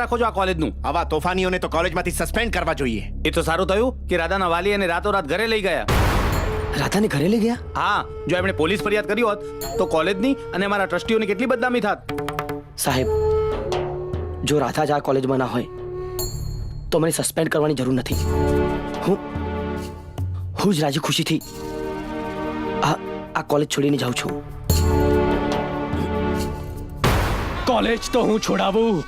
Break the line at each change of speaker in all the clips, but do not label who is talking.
રાખો છો આ કોલેજનું.
આવા તોફાનીઓને તો કોલેજમાંથી સસ્પેન્ડ કરવા જોઈએ.
એ તો સારું થયું કે રાધાના વાલી અને રાતોરાત ઘરે લઈ ગયા.
રાધાને ઘરે લઈ ગયા?
હા જો એમણે પોલીસ ફરિયાદ કરી હોત તો કોલેજની અને અમારા ટ્રસ્ટીઓની કેટલી બદનામી થાત.
સાહેબ જો રાધા જ આ કોલેજમાં ના હોય તો મને સસ્પેન્ડ કરવાની જરૂર નથી. હું હું જ રાજી ખુશીથી આ આ કોલેજ છોડીને જાઉં છું.
કોલેજ તો હું છોડાવું.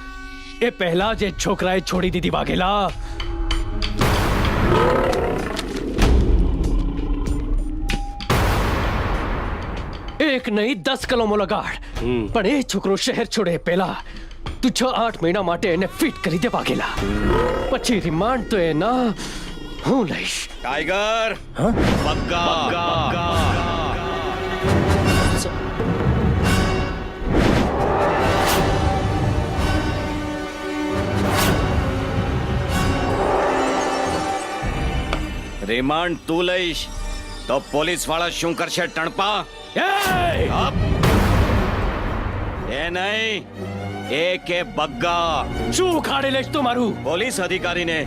એ પહેલા જ એ છોકરાએ છોડી દીધી વાઘેલા એક નહીં દસ કલમો લગાડ પણ એ છોકરો શહેર છોડે પહેલા તું છ આઠ મહિના માટે એને ફિટ કરી દે વાઘેલા પછી રિમાન્ડ તો એના હું લઈશ
ટાઈગર બગ્ગા રિમાન્ડ તું લઈશ. તો પોલીસવાળા શું કરશે ટણપા! એ નહીં એ કે બગ્ગા.
શું ઉખાડી લઈશ તું મારું?
પોલીસ અધિકારીને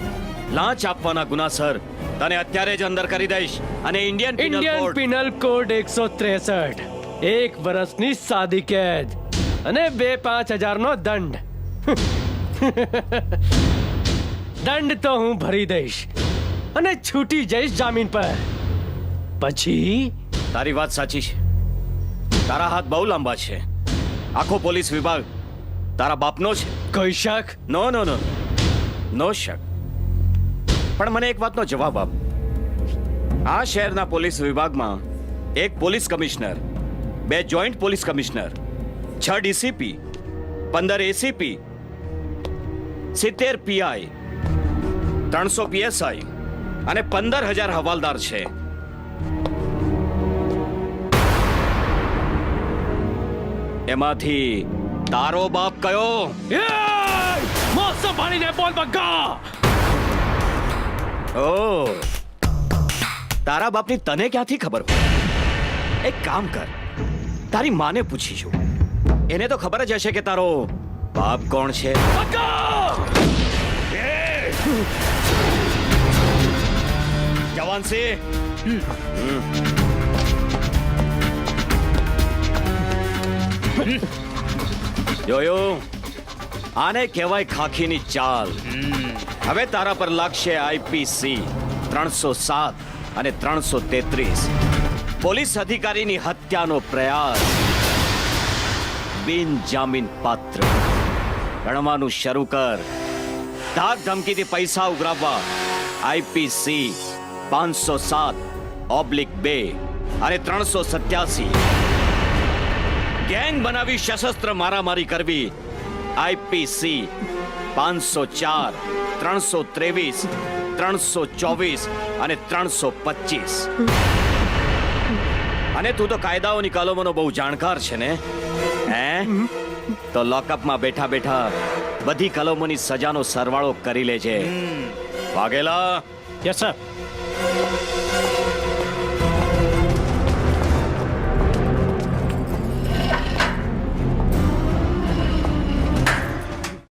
લાંચ આપવાના ગુનાસર તને અત્યારે જ અંદર કરી દઈશ. અને Indian
Indian
code
penal code એકસો ત્રેસઠ. એક વર્ષની સાદી કેદ અને બે પાંચ હજારનો દંડ. દંડ તો હું ભરી દઈશ. અને છૂટી જઈશ જામીન પર. પછી?
તારી વાત સાચી છે. તારા હાથ બહુ લાંબા છે. આખો પોલીસ વિભાગ તારા બાપનો છે.
કોઈ શક?
નો નો નો. નો શક. પણ મને એક વાતનો જવાબ આપ. આ શહેરના પોલીસ વિભાગમાં એક પોલીસ કમિશનર બે જોઈન્ટ પોલીસ કમિશનર છ ડીસીપી પંદર એસીપી સિત્તેર પીઆઈ ત્રણસો પીએસઆઈ અને પંદર હજાર હવાલદાર છે. એમાંથી તારો બાપ કયો?
એય! મોસો પાણીને બોલ બગ્ગા
ઓ! તારા બાપની તને ક્યાંથી ખબર હોય? એક કામ કર. તારી માને પૂછીશું એને તો ખબર જ હશે કે તારો બાપ કોણ છે?
બગ્ગા
જવાનસિંહ જોયું આને કહેવાય ખાખીની ચાલ. હવે તારા પર લાગશે આઈપીસી ત્રણસો સાત અને ત્રણસો તેત્રીસ. પોલીસ અધિકારીની હત્યાનો પ્રયાસ. બિન જામીન પાત્ર. ગણવાનું શરૂ કર. ધાક ધમકીથી પૈસા ઉઘરાવવા. આઈપીસી પાંચસો સાત ઓબ્લિક બે અને ત્રણસો સત્યાસી. ગેંગ બનાવી સશસ્ત્ર મારામારી કરવી. આઈપીસી પાંચસો ચાર ત્રણસો ત્રેવીસ ત્રણસો ચોવીસ અને ત્રણસો પચીસ. અને તું તો કાયદાઓની કલમોનો બહુ જાણકાર છે ને? હે? તો લોકઅપમાં બેઠા બેઠા બધી કલમોની સજાનો સરવાળો કરી લેજે. Vaghela?
Yes sir Thank you.